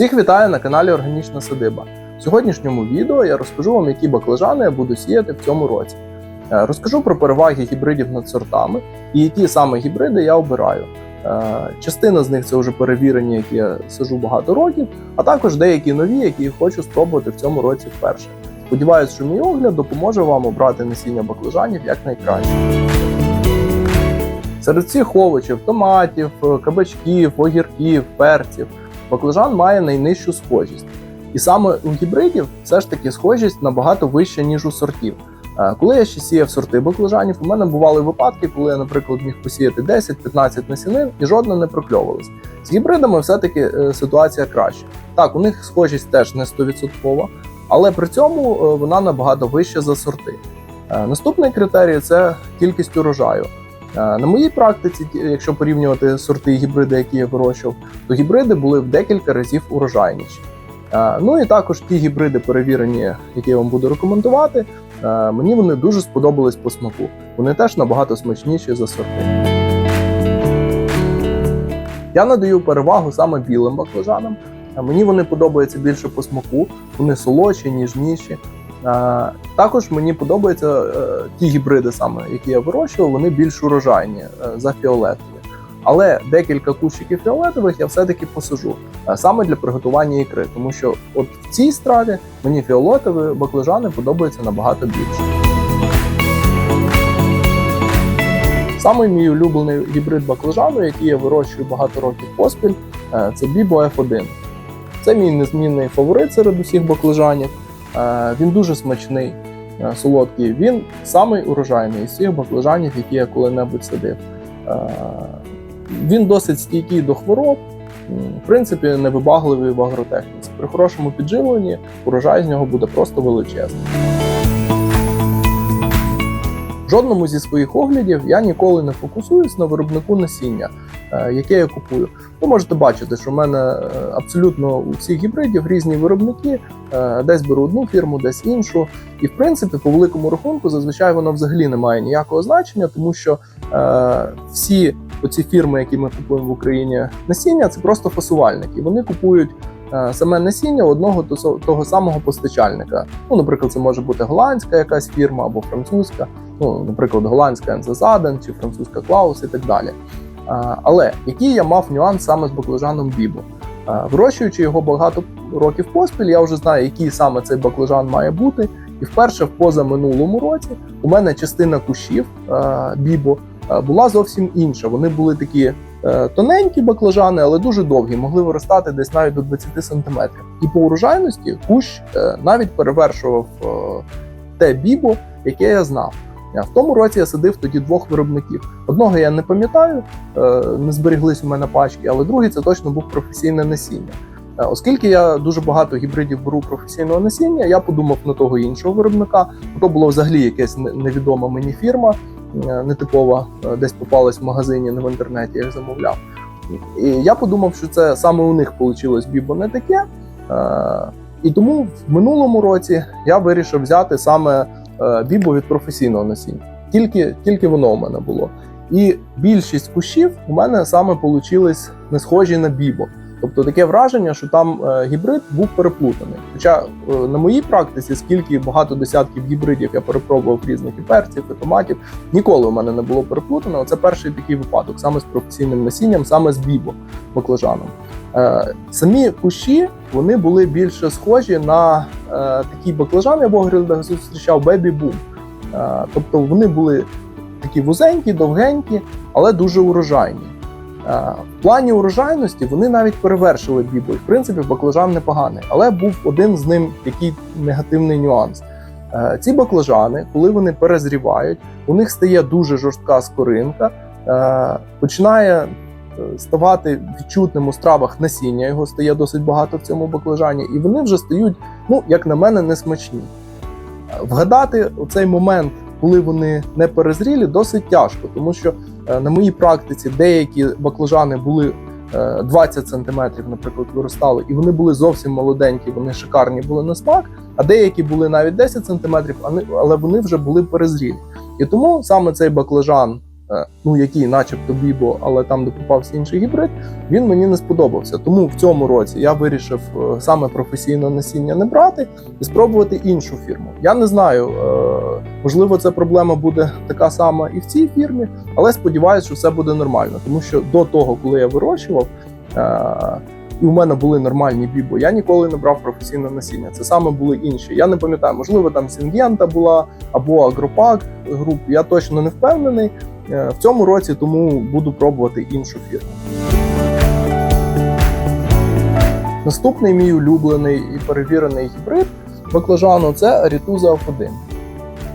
Всіх вітаю на каналі Органічна Садиба. В сьогоднішньому відео я розкажу вам, які баклажани я буду сіяти в цьому році. Е, Розкажу про переваги гібридів над сортами і які саме гібриди я обираю. Е, Частина з них це вже перевірені, які я сажу багато років, а також деякі нові, які я хочу спробувати в цьому році вперше. Сподіваюсь, що мій огляд допоможе вам обрати насіння баклажанів якнайкраще. Серед всіх овочів, томатів, кабачків, огірків, перців, баклажан має найнижчу схожість. І саме у гібридів все ж таки схожість набагато вища, ніж у сортів. Е, Коли я ще сіяв сорти баклажанів, у мене бували випадки, коли я, наприклад, міг посіяти 10-15 насінин і жодна не прокльовувалась. З гібридами все-таки е, ситуація краща. Так, у них схожість теж не 100%, але при цьому е, вона набагато вища за сорти. Наступний критерій це кількість урожаю. Е, На моїй практиці, якщо порівнювати сорти і гібриди, які я вирощував, то гібриди були в декілька разів урожайніші. Е, Ну і також ті гібриди перевірені, які я вам буду рекомендувати. е, Мені вони дуже сподобались по смаку. Вони теж набагато смачніші за сорти. Я надаю перевагу саме білим баклажанам. Мені вони подобаються більше по смаку, вони солодші, ніжніші. Е, Також мені подобаються е, ті гібриди, саме які я вирощував, вони більш урожайні е, за фіолетові. Але декілька кущиків фіолетових я все-таки посажу саме для приготування ікри, тому що от в цій страві мені фіолетові баклажани подобаються набагато більше. Самий мій улюблений гібрид баклажану, який я вирощую багато років поспіль, це Bibo F1. Це мій незмінний фаворит серед усіх баклажанів. Е, Він дуже смачний, е, солодкий. Він самий урожайний із всіх баклажанів, які я коли-небудь садив. Е, Він досить стійкий до хвороб, в принципі, невибагливий в агротехніці. При хорошому підживленні урожай з нього буде просто величезний. Жодному зі своїх оглядів я ніколи не фокусуюсь на виробнику насіння, е, яке я купую. Ви можете бачити, що в мене е, абсолютно у всіх гібридів різні виробники, е, десь беру одну фірму, десь іншу. І в принципі, по великому рахунку, зазвичай воно взагалі не має ніякого значення, тому що всі оці фірми, які ми купуємо в Україні, насіння, це просто фасувальники. Вони купують. Е, Саме насіння одного того- самого постачальника. Ну, наприклад, це може бути голландська якась фірма або французька, ну, наприклад, голландська Ензазаден чи французька Клаус і так далі. Але який я мав нюанс саме з баклажаном Бібо? Вирощуючи його багато років поспіль, я вже знаю, який саме цей баклажан має бути. І вперше в позаминулому році у мене частина кущів Бібо була зовсім інша. Вони були такі е, тоненькі баклажани, але дуже довгі, могли виростати десь навіть до 20 сантиметрів. І по урожайності кущ е, навіть перевершував е, те бібо, яке я знав. Е, В тому році я садив тоді двох виробників. Одного я не пам'ятаю, е, не зберіглись у мене пачки, але другий це точно був професійне насіння. Е, Оскільки я дуже багато гібридів беру професійного насіння, я подумав на того іншого виробника. То було взагалі якась невідома мені фірма, е, нетипова, е, десь попалась в магазині, не в інтернеті, я їх замовляв. І я подумав, що це саме у них вийшло бібо не таке. Е, І тому в минулому році я вирішив взяти саме е, бібо від професійного насіння. Тільки, тільки воно у мене було. І більшість кущів у мене саме получились не схожі на бібо. Тобто таке враження, що там е, гібрид був переплутаний. Хоча е, на моїй практиці, скільки багато десятків гібридів я перепробував різних і перців, і томатів, ніколи у мене не було переплутано. Це перший такий випадок, саме з професійним насінням, саме з бібо баклажаном. Е, самі кущі вони були більше схожі на такі баклажани, я в оглядах зустрічав бебі бум. Е, тобто вони були такі вузенькі, довгенькі, але дуже урожайні. Е, В плані урожайності вони навіть перевершили бібо. В принципі, баклажан непоганий, але був один з ним такий негативний нюанс. Е, Ці баклажани, коли вони перезрівають, у них стає дуже жорстка скоринка, е, починає ставати відчутним у стравах насіння, його стає досить багато в цьому баклажані, і вони вже стають, ну як на мене, несмачні. Вгадати цей момент, коли вони не перезрілі, досить тяжко, тому що на моїй практиці деякі баклажани були е, 20 сантиметрів, наприклад, виростали, і вони були зовсім молоденькі, вони шикарні були на смак. А деякі були навіть 10 сантиметрів, а але вони вже були перезрілі. І тому саме цей баклажан е, ну який, начебто, бібо, але там, де попався інший гібрид, він мені не сподобався. Тому в цьому році я вирішив е, саме професійне насіння не брати і спробувати іншу фірму. Я не знаю, е, можливо, ця проблема буде така сама і в цій фірмі, але сподіваюся, що все буде нормально, тому що до того, коли я вирощував. е, і у мене були нормальні бібо. Я ніколи не брав професійне насіння. Це саме були інші. Я не пам'ятаю, можливо, там Сінгента була або Агропак груп. Я точно не впевнений е, в цьому році, тому буду пробувати іншу фірму. Наступний мій улюблений і перевірений гібрид баклажану це Рітуза F1.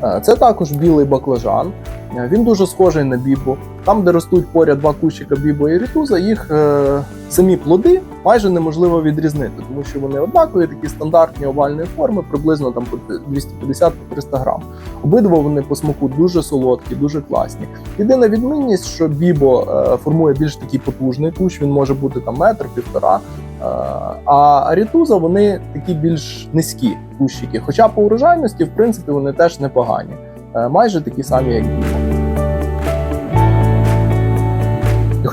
Е, Це також білий баклажан. Е, Він дуже схожий на бібу. Там, де ростуть поряд два кущика бібо і рітуза, їх е, самі плоди майже неможливо відрізнити, тому що вони однакові, такі стандартні овальної форми, приблизно там по 250-300 грам. Обидва вони по смаку дуже солодкі, дуже класні. Єдина відмінність, що бібо е, формує більш такий потужний кущ, він може бути там метр, півтора. Е, А арітуза вони такі більш низькі кущики. Хоча по урожайності, в принципі, вони теж непогані. Е, Майже такі самі, як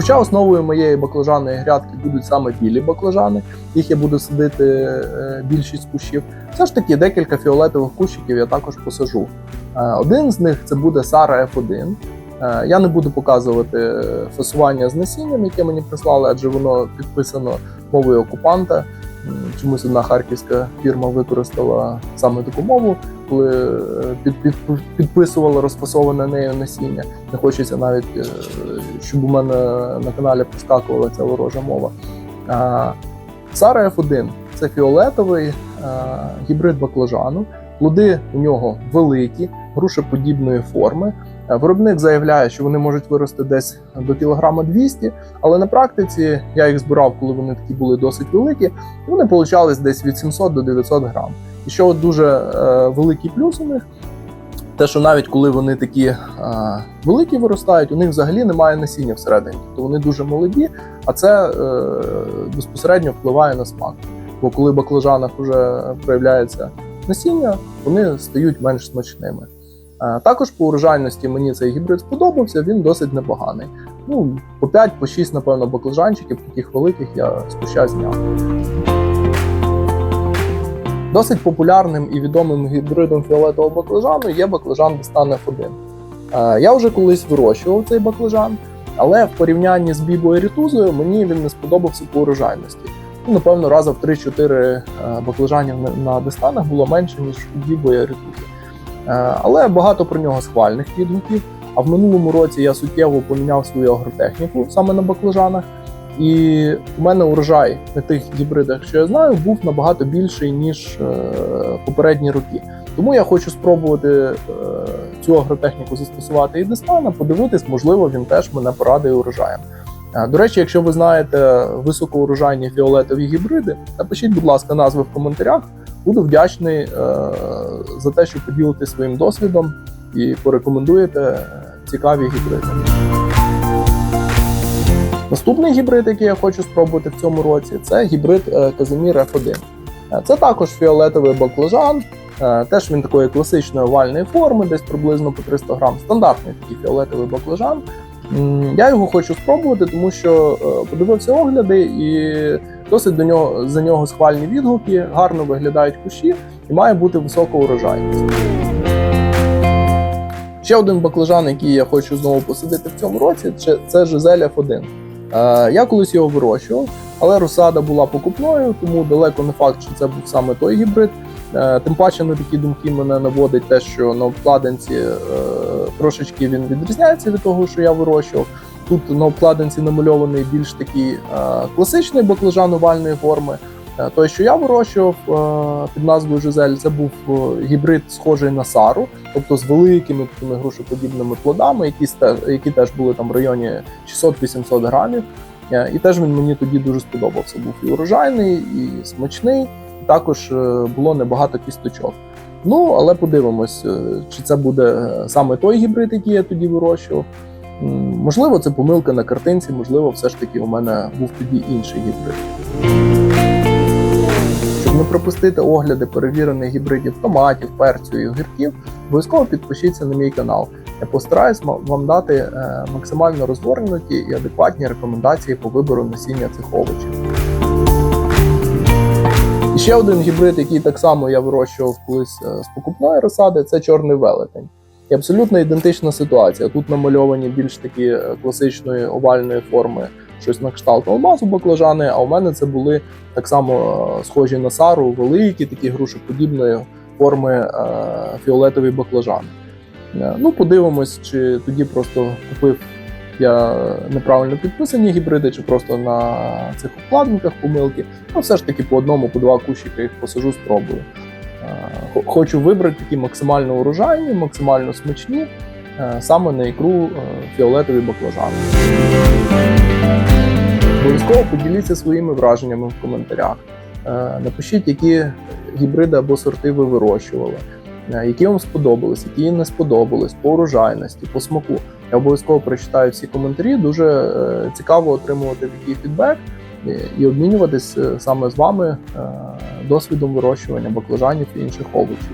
хоча основою моєї баклажанної грядки будуть саме білі баклажани, їх я буду садити е, більшість кущів, все ж таки декілька фіолетових кущиків я також посажу. Е, Один з них це буде Сара F1. Е, Я не буду показувати фасування з насінням, яке мені прислали, адже воно підписано мовою окупанта. Чомусь одна харківська фірма використала саме таку мову, коли е, під, під, підписувала розфасоване нею насіння. Не хочеться навіть, е, щоб у мене на каналі проскакувала ця ворожа мова. Сара F1 це фіолетовий гібрид баклажану. Плоди у нього великі, грушеподібної форми. Виробник заявляє, що вони можуть вирости десь до кілограма 200, але на практиці я їх збирав, коли вони такі були досить великі, і вони получались десь від 700 до 900 грам. І що от дуже е, великий плюс у них, те, що навіть коли вони такі е, великі виростають, у них взагалі немає насіння всередині, тобто вони дуже молоді, а це е, безпосередньо впливає на смак. Бо коли в баклажанах вже проявляється насіння, вони стають менш смачними. Е, Також по урожайності мені цей гібрид сподобався, він досить непоганий. Ну, по 5, по 6, напевно, баклажанчиків, таких великих я спуща зняв. Досить популярним і відомим гібридом фіолетового баклажану є баклажан Дестан F1. Е, Я вже колись вирощував цей баклажан, але в порівнянні з бібо і рітузою мені він не сподобався по урожайності. Ну, напевно, раза в 3-4 е, баклажанів на- на дистанах було менше, ніж у бібо і рітузи. Е, Але багато про нього схвальних відгуків. А в минулому році я суттєво поміняв свою агротехніку саме на баклажанах. І у мене урожай на тих гібридах, що я знаю, був набагато більший, ніж е, попередні роки. Тому я хочу спробувати е, цю агротехніку застосувати і дистана, подивитись, можливо, він теж мене порадує урожаєм. До речі, якщо ви знаєте високоурожайні фіолетові гібриди, напишіть, будь ласка, назви в коментарях. Буду вдячний е, за те, що поділитесь своїм досвідом і порекомендуєте е, цікаві гібриди. Наступний гібрид, який я хочу спробувати в цьому році, це гібрид е, Казимір F1. Е, Це також фіолетовий баклажан. Теж він такої класичної овальної форми, десь приблизно по 300 грам. Стандартний такий фіолетовий баклажан. Я його хочу спробувати, тому що подивився огляди і досить до нього за нього схвальні відгуки, гарно виглядають кущі і має бути висока урожайність. Ще один баклажан, який я хочу знову посадити в цьому році, це, Жизель F1. Е, я колись його вирощував, але розсада була покупною, тому далеко не факт, що це був саме той гібрид. Е, Тим паче на такі думки мене наводить те, що на обкладинці е, трошечки він відрізняється від того, що я вирощував. Тут на обкладинці намальований більш такий е, класичний баклажан овальної форми. Е, Той, що я вирощував е, під назвою Жизель, це був гібрид схожий на сару, тобто з великими такими грушеподібними плодами, які, які теж були там в районі 600-800 грамів. І теж він мені тоді дуже сподобався. Був і урожайний, і смачний, і також було небагато кісточок. Ну, але подивимось, чи це буде саме той гібрид, який я тоді вирощував. Можливо, це помилка на картинці, можливо, все ж таки у мене був тоді інший гібрид. Щоб не пропустити огляди перевірених гібридів томатів, перцю і огірків, обов'язково підпишіться на мій канал. я постараюсь вам дати е, максимально розгорнуті і адекватні рекомендації по вибору насіння цих овочів. І ще один гібрид, який так само я вирощував колись е, з покупної розсади, це чорний велетень. І абсолютно ідентична ситуація. Тут намальовані більш такі е, класичної овальної форми, щось на кшталт алмазу баклажани. А у мене це були так само е, схожі на сару, великі, такі грушоподібної форми е, фіолетові баклажани. Ну, подивимось, чи тоді просто купив я неправильно підписані гібриди, чи просто на цих обкладинках помилки. Ну, все ж таки по одному, по два кущика їх посажу, спробую. Е, хо- Хочу вибрати такі максимально урожайні, максимально смачні, е, саме на ікру е, фіолетові баклажани. Обов'язково поділіться своїми враженнями в коментарях. Напишіть, які гібриди або сорти ви вирощували, які вам сподобались, які не сподобались, по урожайності, по смаку. Я обов'язково прочитаю всі коментарі. Дуже цікаво отримувати такий фідбек і обмінюватись е, саме з вами е, досвідом вирощування баклажанів і інших овочів.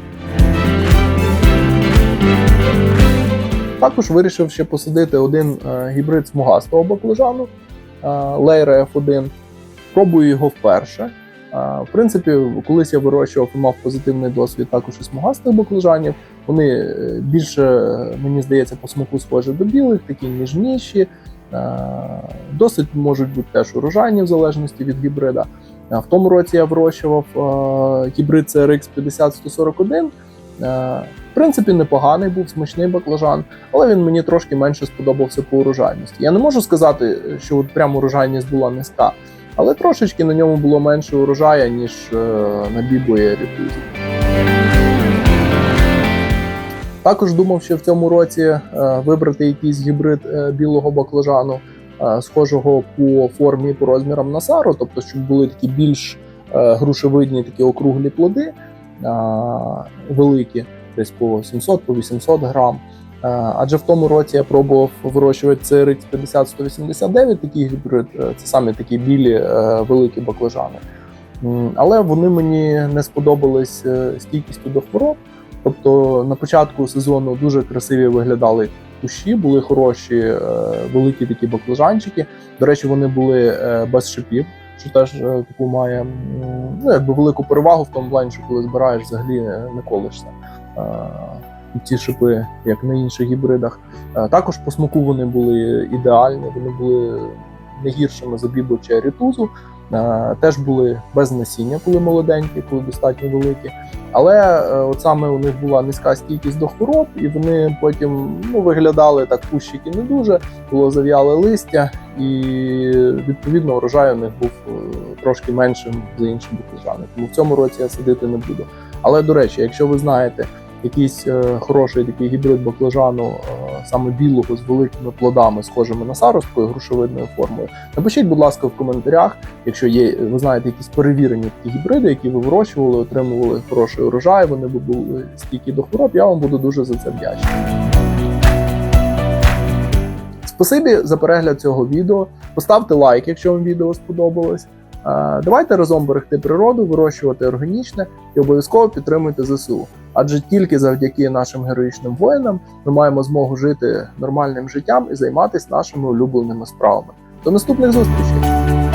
Також вирішив ще посадити один е, гібрид смугастого баклажану Лейра F1. Пробую його вперше. В принципі, колись я вирощував і мав позитивний досвід також і смугастих баклажанів. Вони більше, мені здається, по смаку схожі до білих, такі ніжніші. Е, Досить можуть бути теж урожайні в залежності від гібрида. Е, В тому році я вирощував е, гібрид CRX 50141. Е, В принципі, непоганий був смачний баклажан, але він мені трошки менше сподобався по урожайності. Я не можу сказати, що от прямо урожайність була низька, але трошечки на ньому було менше урожая, ніж на бібо і рітузі. Також думав, що в цьому році е, вибрати якийсь гібрид е, білого баклажану, е, схожого по формі по розмірам на сару, тобто, щоб були такі більш грушевидні, такі округлі плоди, великі, десь по 700-800 грам. Е, Адже в тому році я пробував вирощувати CRX 50-189, такий гібрид, це саме такі білі великі баклажани. Але вони мені не сподобались стійкістю до хвороб. Тобто на початку сезону дуже красиві виглядали кущі, були хороші, е, великі такі баклажанчики. До речі, вони були е, без шипів, що теж е, таку має ну, якби велику перевагу в тому плані, що коли збираєш, взагалі не, колишся. Ці шипи, як на інших гібридах. Також по смаку вони були ідеальні, вони були не гіршими за бібо чи арітузу. Е, Теж були без насіння, коли молоденькі, коли достатньо великі. Але е, от саме у них була низька стійкість до хвороб, і вони потім ну, виглядали так кущики не дуже, було зав'яле листя, і відповідно урожай у них був е, трошки меншим за інші баклажани. Тому в цьому році я садити не буду. Але до речі, якщо ви знаєте якийсь хороший такий гібрид баклажану, саме білого з великими плодами, схожими на саростку, грушевидною формою, напишіть, будь ласка, в коментарях. Якщо є, ви знаєте, якісь перевірені такі гібриди, які ви вирощували, отримували хороший урожай, вони б були стійкі до хвороб, я вам буду дуже за це вдячний. Спасибі за перегляд цього відео. Поставте лайк, якщо вам відео сподобалось. Е, Давайте разом берегти природу, вирощувати органічне і обов'язково підтримуйте ЗСУ. Адже тільки завдяки нашим героїчним воїнам ми маємо змогу жити нормальним життям і займатися нашими улюбленими справами. До наступних зустрічей!